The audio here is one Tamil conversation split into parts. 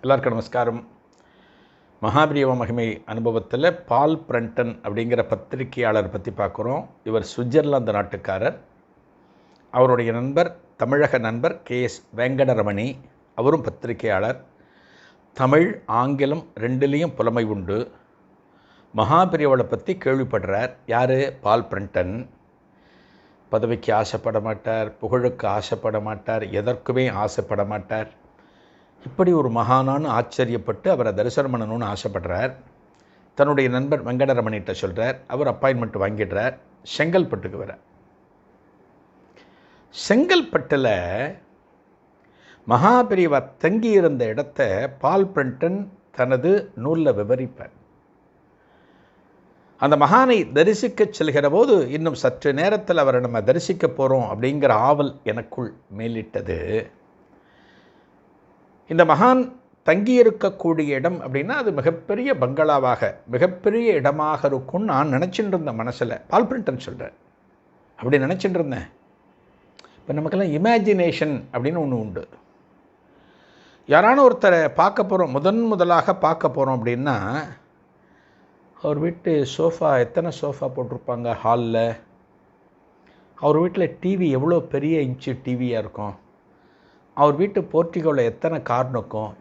எல்லாருக்கும் நமஸ்காரம். மகாபிரியவ மகிமை அனுபவத்தில் பால் பிரண்டன் அப்படிங்கிற பத்திரிகையாளர் பற்றி பார்க்குறோம். இவர் சுவிட்சர்லாந்து நாட்டுக்காரர். அவருடைய நண்பர் தமிழக நண்பர் கே எஸ் வெங்கடரமணி. அவரும் பத்திரிகையாளர். தமிழ் ஆங்கிலம் ரெண்டுலேயும் புலமை உண்டு. மகாபிரியவளை பற்றி கேள்விப்படுறார். யார்? Paul Brandon. பதவிக்கு ஆசைப்பட மாட்டார் புகழுக்கு ஆசைப்பட மாட்டார் எதற்குமே ஆசைப்பட மாட்டார். இப்படி ஒரு மகானான்னு ஆச்சரியப்பட்டு அவரை தரிசனம் பண்ணணும்னு ஆசைப்படுறார். தன்னுடைய நண்பர் வெங்கடரமணிகிட்ட சொல்கிறார் அவர் அப்பாயின்மெண்ட் வாங்கிடுறார். செங்கல்பட்டுக்கு வர செங்கல்பட்டில் மகாபிரிவா தங்கியிருந்த இடத்த பால் பிரண்டன் தனது நூலில் விவரிப்பார். அந்த மகானை தரிசிக்க செல்கிற போது இன்னும் சற்று நேரத்தில் அவரை நம்ம தரிசிக்க போகிறோம் அப்படிங்கிற ஆவல் எனக்குள் மேலிட்டது. இந்த மகான் தங்கியிருக்கக்கூடிய இடம் அப்படின்னா அது மிகப்பெரிய பங்களாவாக மிகப்பெரிய இடமாக இருக்கும்னு நான் நினச்சிட்டு இருந்தேன் மனசில். பால் பிரிண்டன் சொல்கிறேன் அப்படி நினச்சிட்டு இருந்தேன். இப்போ நமக்கெல்லாம் இமேஜினேஷன் அப்படின்னு ஒன்று உண்டு. யாரான ஒருத்தரை பார்க்க போகிறோம் முதன் முதலாக பார்க்க போகிறோம் அப்படின்னா அவர் வீட்டு சோஃபா எத்தனை சோஃபா போட்டிருப்பாங்க ஹாலில் அவர் வீட்டில் டிவி எவ்வளோ பெரிய இன்ச்சு டிவியாக இருக்கும்? அவர் வீட்டு போர்ட்டிகோவில் எத்தனை கார்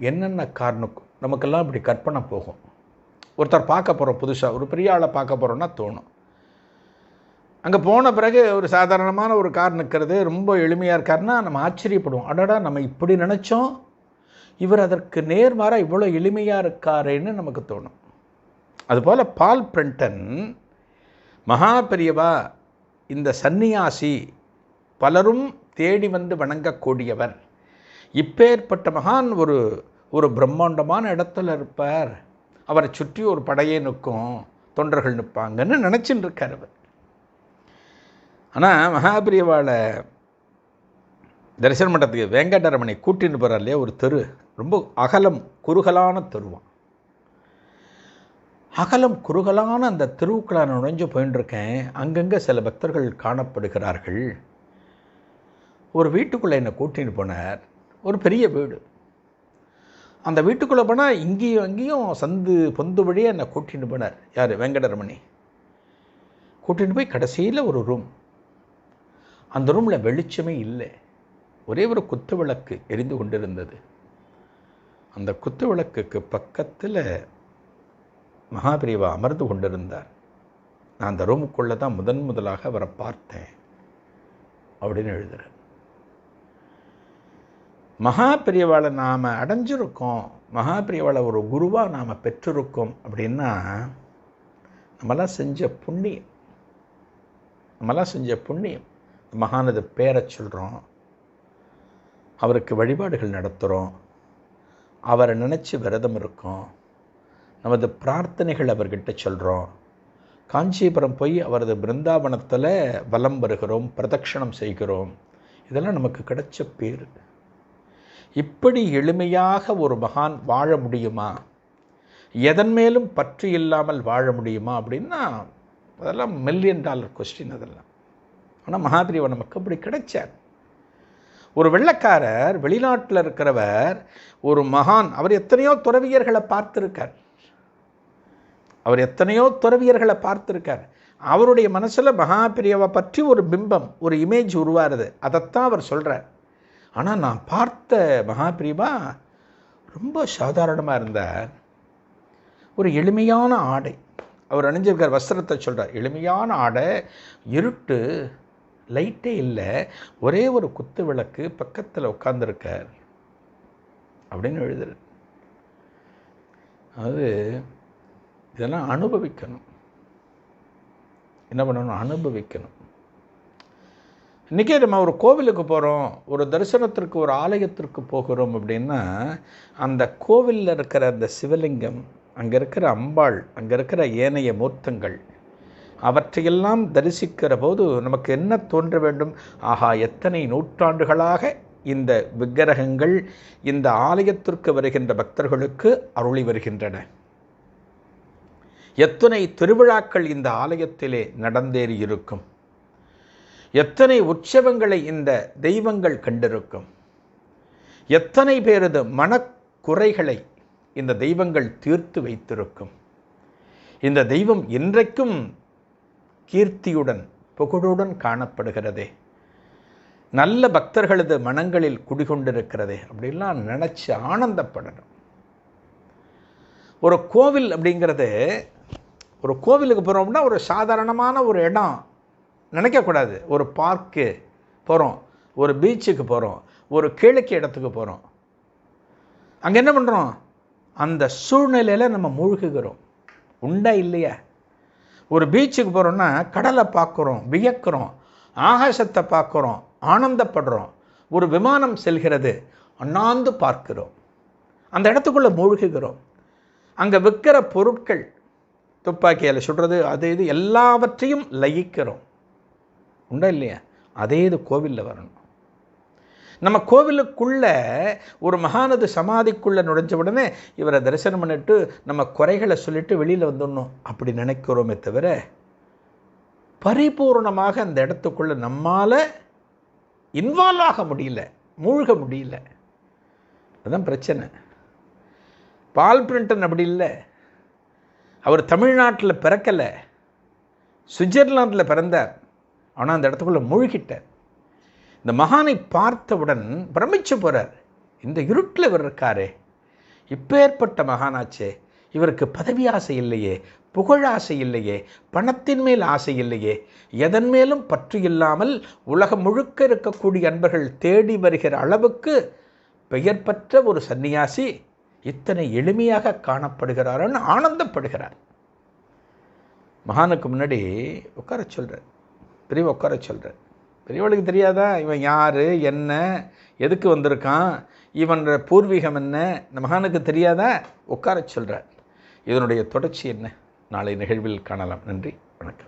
என்னென்ன கார் நமக்கெல்லாம் இப்படி கற்பனை போகும். ஒருத்தர் பார்க்க போகிறோம் புதுசாக ஒரு பெரிய ஆளை பார்க்க போகிறோன்னா தோணும். அங்கே போன பிறகு ஒரு சாதாரணமான ஒரு கார் நிற்கிறது ரொம்ப எளிமையாக இருக்காருன்னா நம்ம ஆச்சரியப்படுவோம். அடடா நம்ம இப்படி நினச்சோம். இவர் அதற்கு நேர்மாறாக இவ்வளோ எளிமையாக இருக்காரேன்னு நமக்கு தோணும். அதுபோல் பால் பிரிண்டன் மகா பெரியவா இந்த சந்நியாசி பலரும் தேடி வந்து வணங்கக்கூடியவர். இப்பேற்பட்ட மகான் ஒரு ஒரு பிரம்மாண்டமான இடத்துல இருப்பார். அவரை சுற்றி ஒரு படையே நிற்கும் தொண்டர்கள் நிற்பாங்கன்னு நினச்சின்னு இருக்கார் அவர். ஆனால் மகாபிரியவாளை தரிசனம் பண்ணுறதுக்கு வெங்கடரமணி கூட்டின்னு போகிறார் இல்லையா ஒரு தெரு. ரொம்ப அகலம் குறுகலான தெருவான் அகலம் குறுகலான அந்த தெருவுக்குள்ள நான் நுழைஞ்சு போயின்னு இருக்கேன். அங்கங்கே சில பக்தர்கள் காணப்படுகிறார்கள். ஒரு வீட்டுக்குள்ளே என்னை கூட்டின்னு போனார். ஒரு பெரிய வீடு. அந்த வீட்டுக்குள்ளே போனால் இங்கேயும் அங்கேயும் சந்து பொந்து வழியாக என்னை கூட்டின்னு போனார். யார்? வெங்கடரமணி. கூட்டின்னு போய் கடைசியில் ஒரு ரூம் அந்த ரூமில் வெளிச்சமே இல்லை. ஒரே ஒரு குத்து விளக்கு எரிந்து கொண்டிருந்தது. அந்த குத்து விளக்குக்கு பக்கத்தில் மகாபிரிவா அமர்ந்து கொண்டிருந்தார். நான் அந்த ரூமுக்குள்ளே தான் முதன் முதலாக அவரை பார்த்தேன். அப்படின்னு மகா மகாபிரியவாளை நாம் அடைஞ்சிருக்கோம். மகாபிரியவாளை ஒரு குருவாக நாம் பெற்றிருக்கோம் அப்படின்னா நம்மளாம் செஞ்ச புண்ணியம். நம்மளாம் செஞ்ச புண்ணியம். மகானது பேரை சொல்கிறோம் அவருக்கு வழிபாடுகள் நடத்துகிறோம் அவரை நினச்சி விரதம் இருக்கோம். நமது பிரார்த்தனைகள் அவர்கிட்ட சொல்கிறோம் காஞ்சிபுரம் போய் அவரது பிருந்தாவனத்தில் வலம் வருகிறோம் பிரதட்சணம் செய்கிறோம். இதெல்லாம் நமக்கு கிடைச்ச பேர். இப்படி எளிமையாக ஒரு மகான் வாழ முடியுமா? எதன் மேலும் பற்று இல்லாமல் வாழ முடியுமா அப்படின்னா அதெல்லாம் மில்லியன் டாலர் கொஸ்டின் அதெல்லாம். ஆனால் மகாபிரிவா நமக்கு அப்படி கிடைச்சார். ஒரு வெள்ளக்காரர் வெளிநாட்டில் இருக்கிறவர் ஒரு மகான் அவர் எத்தனையோ துறவியர்களை பார்த்துருக்கார். அவர் எத்தனையோ துறவியர்களை பார்த்துருக்கார். அவருடைய மனசில் மகாபிரியவை பற்றி ஒரு பிம்பம் ஒரு இமேஜ் உருவாருது அதைத்தான் அவர் சொல்கிறார் ஆனால் நான் பார்த்த மகாபிரிபா ரொம்ப சாதாரணமாக இருந்தார். ஒரு எளிமையான ஆடை. அவர் அணிஞ்சிருக்கார் வஸ்திரத்தை சொல்கிறார் எளிமையான ஆடை இருட்டு லைட்டே இல்லை ஒரே ஒரு குத்து விளக்கு பக்கத்தில் உட்காந்துருக்கார் அப்படின்னு எழுதுற அது இதெல்லாம் அனுபவிக்கணும். என்ன பண்ணணும்? அனுபவிக்கணும். இன்றைக்கே நம்ம ஒரு கோவிலுக்கு போகிறோம் ஒரு தரிசனத்திற்கு ஒரு ஆலயத்திற்கு போகிறோம் அப்படின்னா அந்த கோவிலில் இருக்கிற அந்த சிவலிங்கம் அங்கே இருக்கிற அம்பாள் அங்கே இருக்கிற ஏனைய மூர்த்தங்கள் அவற்றையெல்லாம் தரிசிக்கிற போது நமக்கு என்ன தோன்ற வேண்டும்? ஆஹா எத்தனை நூற்றாண்டுகளாக இந்த விக்கிரகங்கள் இந்த ஆலயத்திற்கு வருகின்ற பக்தர்களுக்கு அருளி வருகின்றன. எத்தனை திருவிழாக்கள் இந்த ஆலயத்திலே நடந்தேறி இருக்கும்? எத்தனை உற்சவங்களை இந்த தெய்வங்கள் கண்டிருக்கும்? எத்தனை பேரது மனக்குறைகளை இந்த தெய்வங்கள் தீர்த்து வைத்திருக்கும்? இந்த தெய்வம் இன்றைக்கும் கீர்த்தியுடன் புகழுடன் காணப்படுகிறதே. நல்ல பக்தர்களது மனங்களில் குடிகொண்டிருக்கிறதே அப்படிலாம் நினச்சி ஆனந்தப்படணும். ஒரு கோவில் அப்படிங்கிறது ஒரு கோவிலுக்கு போகிறோம்னா ஒரு சாதாரணமான ஒரு இடம். நினைக்கக்கூடாது. ஒரு பார்க்கு போகிறோம் ஒரு பீச்சுக்கு போகிறோம் ஒரு கிழக்கு இடத்துக்கு போகிறோம் அங்கே என்ன பண்ணுறோம் அந்த சூழ்நிலையில் நம்ம மூழ்குகிறோம். உண்டா இல்லையா? ஒரு பீச்சுக்கு போகிறோன்னா கடலை பார்க்குறோம் வியக்கிறோம் ஆகாசத்தை பார்க்குறோம் ஆனந்தப்படுறோம். ஒரு விமானம் செல்கிறது அண்ணாந்து பார்க்கிறோம். அந்த இடத்துக்குள்ளே மூழ்குகிறோம். அங்கே விற்கிற பொருட்கள் துப்பாக்கியால் சுடுறது அது இது எல்லாவற்றையும் லயிக்கிறோம். உண்டா இல்லையா? அதே இது கோவிலில் வரணும். நம்ம கோவிலுக்குள்ள ஒரு மகானது சமாதிக்குள்ளே நுழைஞ்ச உடனே இவரை தரிசனம் பண்ணிட்டு நம்ம குறைகளை சொல்லிட்டு வெளியில் வந்துடணும் அப்படி நினைக்கிறோமே தவிர பரிபூர்ணமாக அந்த இடத்துக்குள்ளே நம்மால் இன்வால்வ் ஆக முடியல மூழ்க முடியல. அதுதான் பிரச்சனை. பால் பிரிண்டன் அப்படி இல்லை. அவர் தமிழ்நாட்டில் பிறக்கலை. சுவிட்சர்லாந்தில் பிறந்தார். ஆனால் அந்த இடத்துக்குள்ளே மூழ்கிட்டார். இந்த மகானை பார்த்தவுடன் பிரமிச்சு போகிறார் இந்த இருட்டில் இவர் இருக்காரே. இப்பேற்பட்ட மகானாச்சே இவருக்கு பதவி ஆசை இல்லையே புகழ் ஆசை இல்லையே பணத்தின் மேல் ஆசை இல்லையே எதன் மேலும் பற்று இல்லாமல் உலகம் முழுக்க இருக்கக்கூடிய அன்பர்கள் தேடி வருகிற அளவுக்கு பெயர் பெற்ற ஒரு சன்னியாசி இத்தனை எளிமையாக காணப்படுகிறாரன்னு ஆனந்தப்படுகிறார். மகானுக்கு முன்னாடி உட்கார சொல்கிறார் பெரியவ உட்கார சொல்கிறார் பெரியவளுக்கு தெரியாதா? இவன் யார்? என்ன? எதுக்கு வந்திருக்கான்? இவனோட பூர்வீகம் என்ன? இந்த மகானுக்கு தெரியாதா? உட்கார சொல்கிறார் இதனுடைய தொடர்ச்சி என்ன? நாளை நிகழ்வில் காணலாம். நன்றி. வணக்கம்.